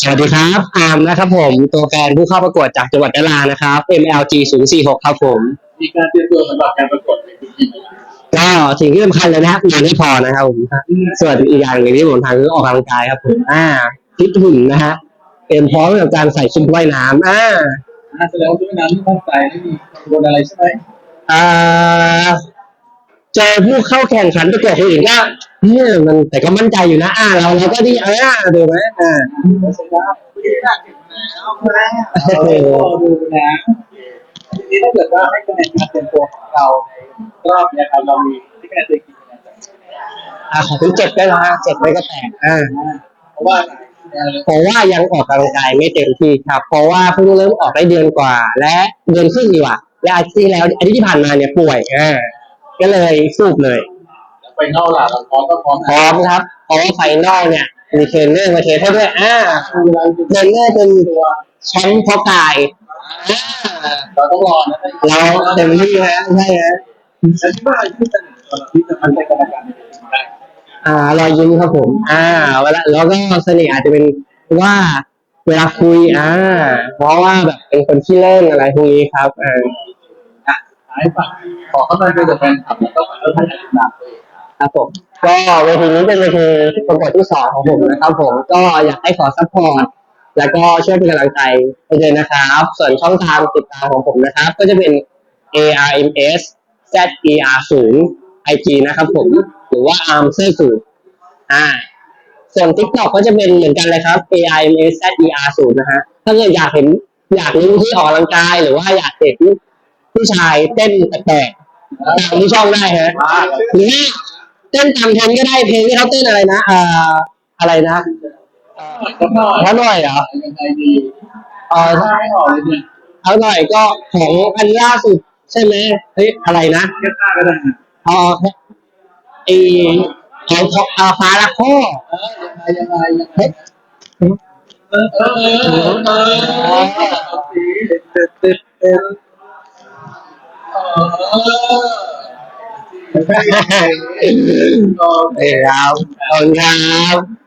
สวัสดีครับอาร์มนะครับผมตัวแฟนผู้เข้าประกวดจากจังหวัดยะลานะครับ MLG 0 4 6ครับผมมีการเตรียมตัวสำหรับการประกวดในปีนี้ไหมก็สิ่งที่สำคัญเลยนะครับงานไม่พอนะครับผมส่วนอีกอย่างหนึ่งที่ผมทำคือออกกำลังกายครับผมอ่าฟิตหุ่นนะฮะเตรียมพร้อมกับการใส่ชุดว่ายน้ำอ่าอ่าแสดงว่าทุกน้ำที่ตั้งใจไม่มีกังวลอะไรใช่ไหมอ่า เจอผู้เข้าแข่งขันประกวดคนอื่นก็เนี่ยมันแต่ก็มั่นใจอยู่นะ อ่าเราเราก็ดีอ่าดูไหมอ่าโอ้ชนะที่น่าเก่งแล้วโอ้ดูนะทีนี้ถ้าเกิดว่าให้คะแนนการเตรียมตัวของเราในรอบเนี้ยครับเรามีให้คะแนนตัวเองกี่คะแนนอ่าขอถึงเจ็ดได้ละเจ็ดไม่ก็แตกอ่าเพราะว่าเอ่อเพราะว่ายังออกกำลังกายไม่เต็มที่ครับ เพราะว่าเพิ่งเริ่มออกได้เดือนกว่า และเดือนครึ่งดีกว่า และอาทิตย์ที่แล้วอาทิตย์ที่ผ่านมาเนี่ยป่วยอ่า ก็เลยสูบเลยไปนอกหลาเราพร้อมก็พร้อมพร้อมครับเพราะว่าไฟนอลเนี่ย มีเทรนเนอร์มาเทรนให้ด้วยอ่าเทรนเนอร์เป็นตัวแชมป์เพอกายอ่าเราต้องรอนะเราเต็มที่ฮะใช่ฮะฉันคิดว่าอะไรที่เสนอตัวเราที่จะมั่นใจกรรมการในปีนี้ได้อ่ารอยยิ้มครับผม อ่าเวลาแล้วก็เสน่ห์อาจจะเป็นว่าเวลาคุยอ่าเพราะว่าแบบเป็นคนที่เล่นอะไรพวกนี้ครับอ่า ท้ฝากขอเข้ามาเป็นแฟนคลับแล้วก็ฝากท่านติดตามด้วยครับผมก็เวทีนี้เป็นเวทีประกวดที่สองของผมนะครับผมก็อยากให้ขอซัพพอร์ตแล้วก็ช่วยเป็นกำลังใจให้ด้วยนะครับส่วนช่องทางติดตามของผมนะครับ ก็จะเป็น ARMS ZER 0 IG นะครับ ผมหรือว่า ARM เสื้อสูอ่า ส่วน TikTok ก็จะเป็นเหมือนกันเลยครับ ARMS ZER 0นะฮะถ้าเกิดอยากเห็นอยากรู้ที่ออกกำลังกายหรือว่าอยากเห็น ผู้ชายเต้นแปลกๆตามที่ช่องได้ฮะหรือว่าเต้นตามเทรนด์ก็ได้เพลงที่เขาเต้นอะไรนะอ่าอะไรนะก็หน่อยเขาหน่อยเหรอยังไงดีเออถ้าให้ออกเลยเนี่ยเขาหน่อยก็ของอันล่าสุดใช่ไหมเฮ้ยอะไรนะแค่ท่าก็ได้นะเออไอของของอาฟ้าละข้อเออยังไงยังไงยังไง เอ